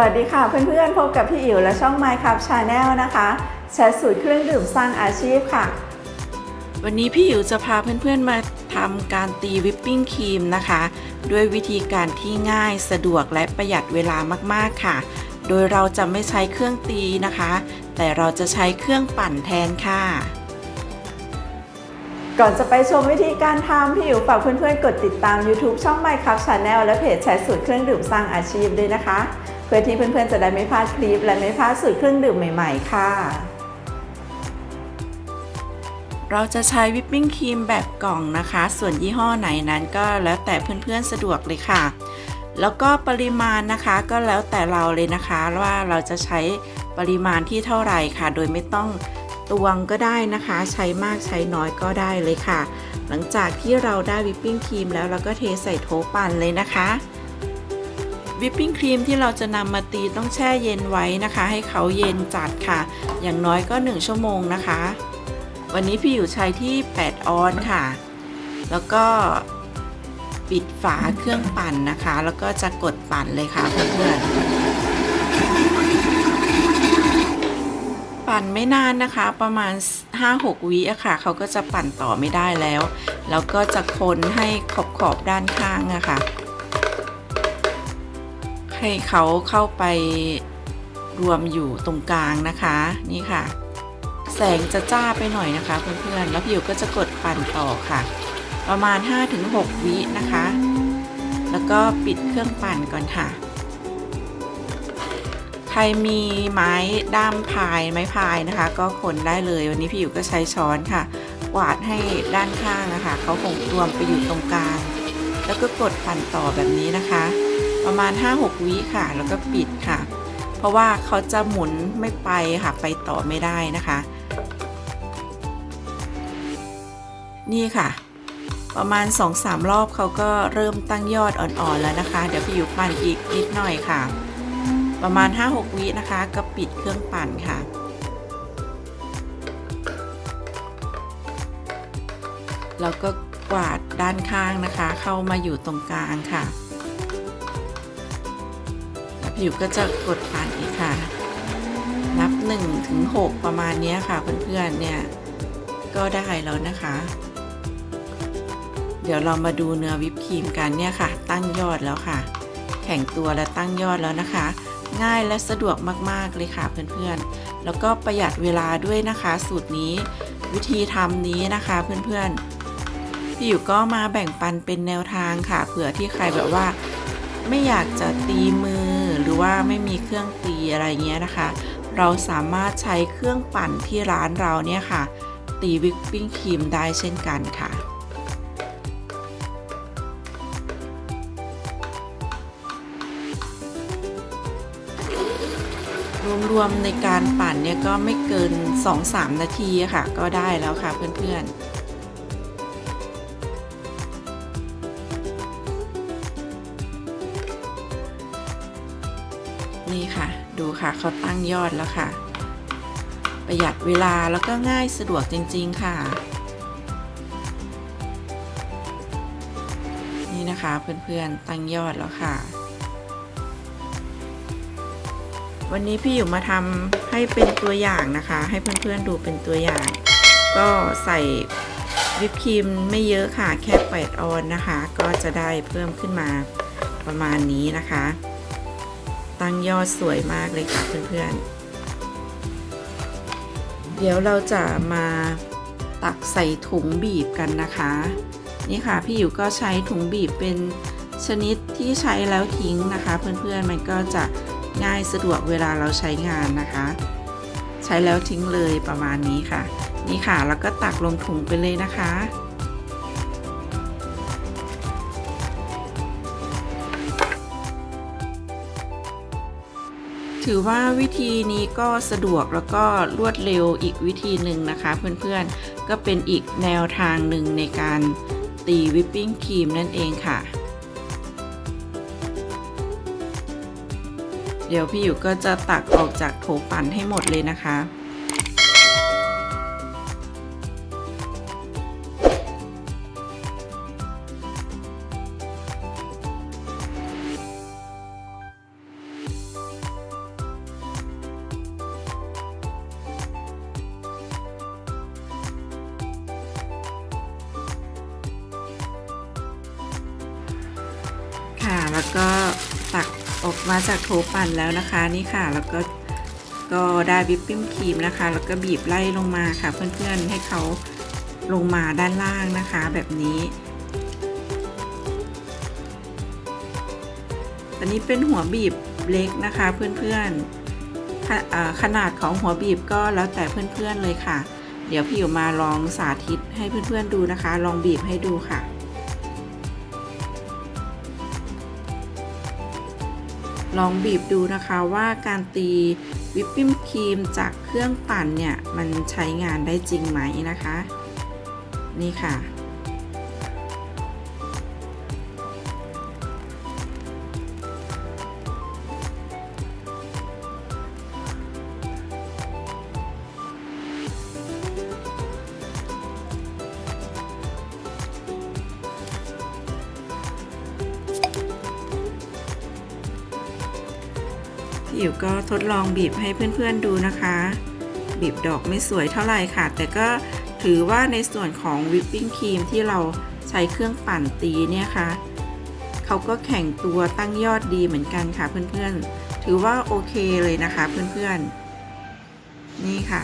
วัสดีค่ะเพื่อนๆ พบกับพี่อิ๋วและช่อง My Cup Channel นะคะแชร์สูตรเครื่องดื่มสร้างอาชีพค่ะ วันนี้พี่อิ๋วจะพาเพื่อนๆมาทำการตีวิปปิ้งครีมนะคะ ด้วยวิธีการที่ง่ายสะดวกและประหยัดเวลามากๆค่ะ โดยเราจะไม่ใช้เครื่องตีนะคะ แต่เราจะใช้เครื่องปั่นแทนค่ะ ก่อนจะไปชมวิธีการทำพี่อิ๋วฝากเพื่อนๆ กดติดตาม YouTube ช่อง My Cup Channel และเพจแชร์สูตรเครื่องดื่มสร้างอาชีพด้วยนะคะ เพื่อที่เพื่อนๆจะได้ไม่พลาดคลิป และไม่พลาดสูตรเครื่องดื่มใหม่ๆ ค่ะ เราจะใช้วิปปิ้งครีมแบบกล่องนะคะ ส่วนยี่ห้อไหนนั้นก็แล้วแต่เพื่อนๆสะดวกเลยค่ะ แล้วก็ปริมาณนะคะก็แล้วแต่เราเลยนะคะว่าเราจะใช้ปริมาณที่เท่าไหร่ค่ะ โดยไม่ต้องตวงก็ได้นะคะ ใช้มากใช้น้อยก็ได้เลยค่ะ หลังจากที่เราได้วิปปิ้งครีมแล้วเราก็เทใส่โถปั่นเลยนะคะ วิปปิ้งครีมที่เราจะนำมาตีต้องแช่เย็นไว้นะคะ ให้เขาเย็นจัดค่ะ อย่างน้อยก็ 1 ชั่วโมงนะคะ วันนี้พี่อยู่ใช้ที่ 8 ออนค่ะ แล้วก็ปิดฝาเครื่องปั่นนะคะ แล้วก็จะกดปั่นเลยค่ะเพื่อนปั่นไม่นานนะคะประมาณ 5-6วิอะค่ะเขาก็จะปั่นต่อไม่ได้แล้ว แล้วก็จะคนให้ขอบขอบด้านข้างอะค่ะ ให้เขาเข้าไปรวมอยู่ตรงกลางนะคะนี่ค่ะ แสงจะจ้าไปหน่อยนะคะ เพื่อนๆแล้วผิวก็จะกดปั่นต่อค่ะ ประมาณ 5-6 วินะคะ แล้วก็ปิดเครื่องปั่นก่อนค่ะ ใครมีไม้ด้ามพายไม้พายนะคะ ก็คนได้เลยวันนี้พี่อยู่ก็ใช้ช้อนค่ะกวาดให้ด้านข้างนะคะ เขาคงรวมไปอยู่ตรงกลาง แล้วก็กดปั่นต่อแบบนี้นะคะ ประมาณ 5-6 วิค่ะ แล้วก็ปิดค่ะ เพราะว่าเขาจะหมุนไม่ไปค่ะ ไปต่อไม่ได้นะคะ นี่ค่ะ ประมาณ 2-3 รอบเขาก็เริ่มตั้งยอดอ่อนๆแล้วนะคะ เดี๋ยวพี่อยู่ปั่นอีกนิดหน่อยค่ะ ประมาณ 5-6 วินะคะ ก็ปิดเครื่องปั่นค่ะแล้วก็กวาดด้านข้างนะคะ เข้ามาอยู่ตรงกลางค่ะ แล้วผิวก็จะกดปั่นอีกค่ะ นับ1ถึง6ประมาณนี้ค่ะเพื่อนๆเนี่ยก็ได้แล้วนะคะ เดี๋ยวเรามาดูเนื้อวิปครีมกันเนี่ยค่ะ ตั้งยอดแล้วค่ะ แข็งตัวและตั้งยอดแล้วนะคะ ง่ายและสะดวกมากๆเลยค่ะเพื่อนๆ แล้วก็ประหยัดเวลาด้วยนะคะ สูตรนี้วิธีทำนี้นะคะเพื่อนๆพี่อยู่ก็มาแบ่งปันเป็นแนวทางค่ะเผื่อที่ใครแบบว่า ไม่อยากจะตีมือ รือว่าไม่มีเครื่องตีอะไรเงี้ยนะคะ เราสามารถใช้เครื่องปั่นที่ร้านเราเนี่ยค่ะ ตีวิปปิ้งครีมได้เช่นกันค่ะรวมๆในการปั่นเนี่ยก็ไม่เกิน 2-3 นาทีค่ะ ก็ได้แล้วค่ะเพื่อนๆ นี่ค่ะ ดูค่ะเขาตั้งยอดแล้วค่ะ ประหยัดเวลาแล้วก็ง่ายสะดวกจริง ๆ ค่ะ นี่นะคะเพื่อนๆตั้งยอดแล้วค่ะ วันนี้พี่อยู่มาทำให้เป็นตัวอย่างนะคะ ให้เพื่อนๆดูเป็นตัวอย่าง ก็ใส่วิปครีมไม่เยอะค่ะแค่8ออนนะคะ ก็จะได้เพิ่มขึ้นมาประมาณนี้นะคะ ตั้งยอดสวยมากเลยค่ะเพื่อนๆ เดี๋ยวเราจะมาตักใส่ถุงบีบกันนะคะ นี่ค่ะพี่อยู่ก็ใช้ถุงบีบเป็นชนิดที่ใช้แล้วทิ้งนะคะ เพื่อนๆมันก็จะง่ายสะดวกเวลาเราใช้งานนะคะ ใช้แล้วทิ้งเลยประมาณนี้ค่ะ นี่ค่ะแล้วก็ตักลงถุงไปเลยนะคะ ถือว่าวิธีนี้ก็สะดวกแล้วก็รวดเร็วอีกวิธีหนึ่งนะคะ เพื่อนๆ ก็เป็นอีกแนวทางหนึ่งในการตีวิปปิ้งครีมนั่นเองค่ะ เดี๋ยวพี่อยู่ก็จะตักออกจากโถปั่นให้หมดเลยนะคะ แล้วก็ตักออกมาจากโถปั่นแล้วนะคะนี่ค่ะ แล้วก็ก็ได้วิปปิ้งครีมนะคะ แล้วก็บีบไล่ลงมาค่ะ เพื่อนๆให้เขาลงมาด้านล่างนะคะ แบบนี้อันนี้เป็นหัวบีบเล็กนะคะเพื่อนๆขะอ่าขนาดของหัวบีบก็แล้วแต่เพื่อนๆเลยค่ะ เดี๋ยวพี่อยู่มาลองสาธิตให้เพื่อนๆดูนะคะ ลองบีบให้ดูค่ะ ลองบีบดูนะคะว่าการตีวิปปิ้งครีมจากเครื่องปั่นเนี่ย มันใช้งานได้จริงไหมนะคะ นี่ค่ะ พี่อิ๋วก็ทดลองบีบให้เพื่อนๆดูนะคะ บีบดอกไม่สวยเท่าไหร่ค่ะ แต่ก็ถือว่าในส่วนของวิปปิ้งครีมที่เราใช้เครื่องปั่นตีเนี่ยค่ะเขาก็แข่งตัวตั้งยอดดีเหมือนกันค่ะเพื่อนๆ ถือว่าโอเคเลยนะคะเพื่อนๆ นี่ค่ะ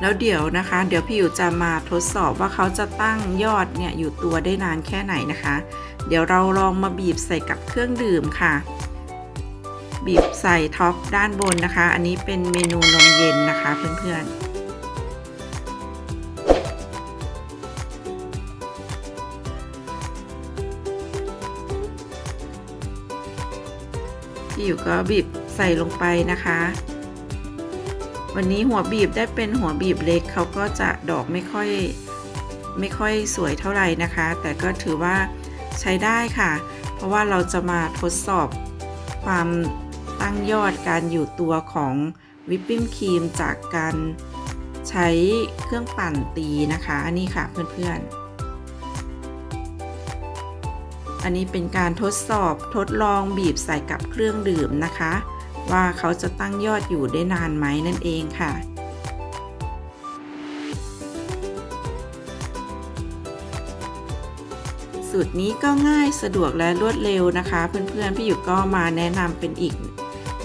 แล้วเดี๋ยวนะคะ เดี๋ยวพี่อยู่จะมาทดสอบว่าเขาจะตั้งยอดเนี่ยอยู่ตัวได้นานแค่ไหนนะคะ เดี๋ยวเราลองมาบีบใส่กับเครื่องดื่มค่ะ บีบใส่ท็อปด้านบนนะคะ อันนี้เป็นเมนูนมเย็นนะคะเพื่อนๆพี่อยู่ก็บีบใส่ลงไปนะคะ วันนี้หัวบีบได้เป็นหัวบีบเล็กเขาก็จะดอกไม่ค่อยไม่ค่อยสวยเท่าไหร่นะคะ แต่ก็ถือว่าใช้ได้ค่ะ เพราะว่าเราจะมาทดสอบความตั้งยอดการอยู่ตัวของวิปปิ้งครีมจากการใช้เครื่องปั่นตีนะคะอันนี้ค่ะเพื่อนๆ อันนี้เป็นการทดสอบทดลองบีบใส่กับเครื่องดื่มนะคะ ว่าเขาจะตั้งยอดอยู่ได้นานไหมนั่นเองค่ะสูตรนี้ก็ง่ายสะดวกและรวดเร็วนะคะ เพื่อนๆพี่อยู่ก็มาแนะนำเป็นอีก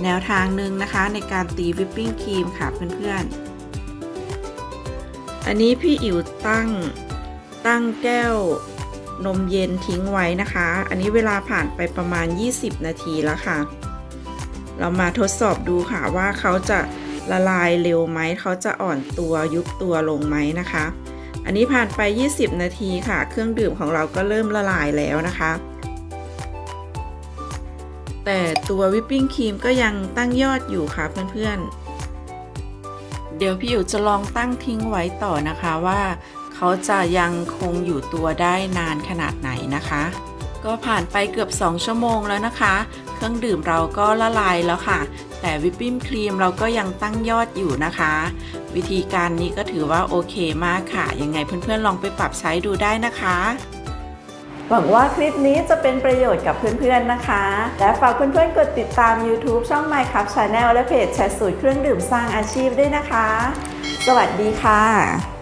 แนวทางหนึ่งนะคะ ในการตีวิปปิ้งครีมค่ะเพื่อนๆ อันนี้พี่อิ๋วตั้งตั้งแก้วนมเย็นทิ้งไว้นะคะ อันนี้เวลาผ่านไปประมาณ 20 นาทีแล้วค่ะ เรามาทดสอบดูค่ะว่าเขาจะละลายเร็วไหม เขาจะอ่อนตัวยุบตัวลงไหมนะคะ อันนี้ผ่านไป 20 นาทีค่ะ เครื่องดื่มของเราก็เริ่มละลายแล้วนะคะ แต่ตัววิปปิ้งครีมก็ยังตั้งยอดอยู่ค่ะเพื่อนๆ เดี๋ยวพี่อยู่จะลองตั้งทิ้งไว้ต่อนะคะว่า เขาจะยังคงอยู่ตัวได้นานขนาดไหนนะคะ ก็ผ่านไปเกือบ 2 ชั่วโมงแล้วนะคะ เครื่องดื่มเราก็ละลายแล้วค่ะ แต่วิปปิ้งครีมเราก็ยังตั้งยอดอยู่นะคะ วิธีการนี้ก็ถือว่าโอเคมากค่ะ ยังไงเพื่อนๆลองไปปรับใช้ดูได้นะคะหวังว่าคลิปนี้จะเป็นประโยชน์กับเพื่อนๆนะคะ และฝากเพื่อนๆกดติดตาม YouTube ช่อง My Cup Channel และเพจแชร์สูตรเครื่องดื่มสร้างอาชีพด้วยนะคะ สวัสดีค่ะ